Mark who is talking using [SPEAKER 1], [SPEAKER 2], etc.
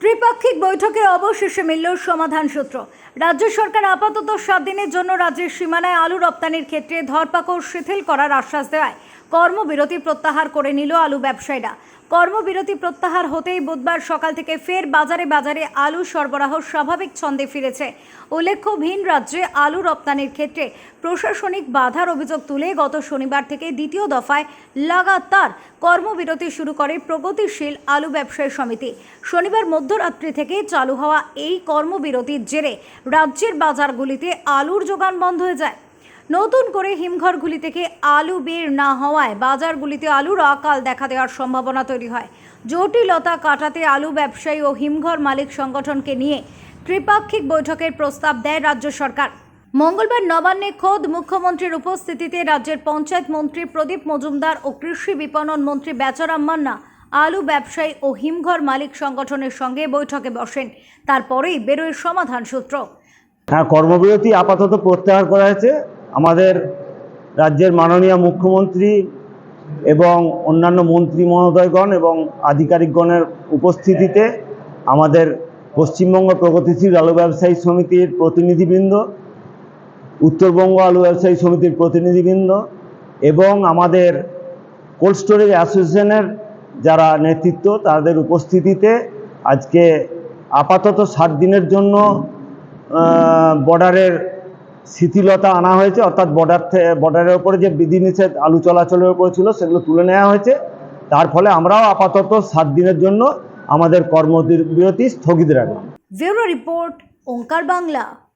[SPEAKER 1] ত্রিপাক্ষিক বৈঠকে অবশেষে মিলল সমাধান সূত্র। রাজ্য সরকার আপাতত সাত দিনের জন্য রাজ্যের সীমানায় আলু রপ্তানির ক্ষেত্রে ধরপাকড় শিথিল করার আশ্বাস দেওয়ায় কর্মবিরতি প্রত্যাহার করে নিল আলু ব্যবসায়ীরা। কর্মবিরতি প্রত্যাহার হতেই বুধবার সকাল থেকে ফের বাজারে বাজারে আলু সরবরাহ স্বাভাবিক ছন্দে ফিরেছে। উল্লেখ্য, ভিন রাজ্যে আলু রপ্তানির ক্ষেত্রে প্রশাসনিক বাধার অভিযোগ তুলে গত শনিবার থেকে দ্বিতীয় দফায় লাগাতার কর্মবিরতি শুরু করে প্রগতিশীল আলু ব্যবসায়ী সমিতি। শনিবার মধ্যরাত্রি থেকে চালু হওয়া এই কর্মবিরতির জেরে রাজ্যের বাজারগুলিতে আলুর যোগান বন্ধ হয়ে যায়। নতুন করে হিমঘরগুলি থেকে আলু বের না হওয়ায় বাজারগুলিতে আলুর আকাল দেখা দেওয়ার সম্ভাবনা তৈরি হয়। জটিলতা কাটাতে আলু ব্যবসায়ী ও হিমঘর মালিক সংগঠনকে নিয়ে ত্রিপাক্ষিক বৈঠকের প্রস্তাব দেয় রাজ্য সরকার। মঙ্গলবার নবান্নে খোদ মুখ্যমন্ত্রীর উপস্থিতিতে রাজ্যের পঞ্চায়েত মন্ত্রী প্রদীপ মজুমদার ও কৃষি বিপণন মন্ত্রী বেচারাম মান্না আলু ব্যবসায়ী ও হিমঘর মালিক সংগঠনের সঙ্গে বৈঠকে বসেন। তারপরেই বেরোয় সমাধান সূত্র।
[SPEAKER 2] হ্যাঁ কর্মবিরতি আপাতত প্রত্যাহার করা হয়েছে। আমাদের রাজ্যের মাননীয় মুখ্যমন্ত্রী এবং অন্যান্য মন্ত্রী মহোদয়গণ এবং আধিকারিকগণের উপস্থিতিতে আমাদের পশ্চিমবঙ্গ প্রগতিশীল আলু ব্যবসায়ী সমিতির প্রতিনিধিবৃন্দ, উত্তরবঙ্গ আলু ব্যবসায়ী সমিতির প্রতিনিধিবৃন্দ এবং আমাদের কোল্ড স্টোরেজ অ্যাসোসিয়েশনের যারা নেতৃত্ব তাদের উপস্থিতিতে আজকে আপাতত সাত দিনের জন্য বর্ডারের শিথিলতা আনা হয়েছে, অর্থাৎ বর্ডার বর্ডারের উপরে যে বিধিনিষেধ আলু চলাচলের উপরে ছিল, সেগুলো তুলে নেওয়া হয়েছে। তার ফলে আমরাও আপাতত সাত দিনের জন্য আমাদের কর্মবিরতি স্থগিত রাখলাম।
[SPEAKER 1] রিপোর্ট, ওঙ্কার বাংলা।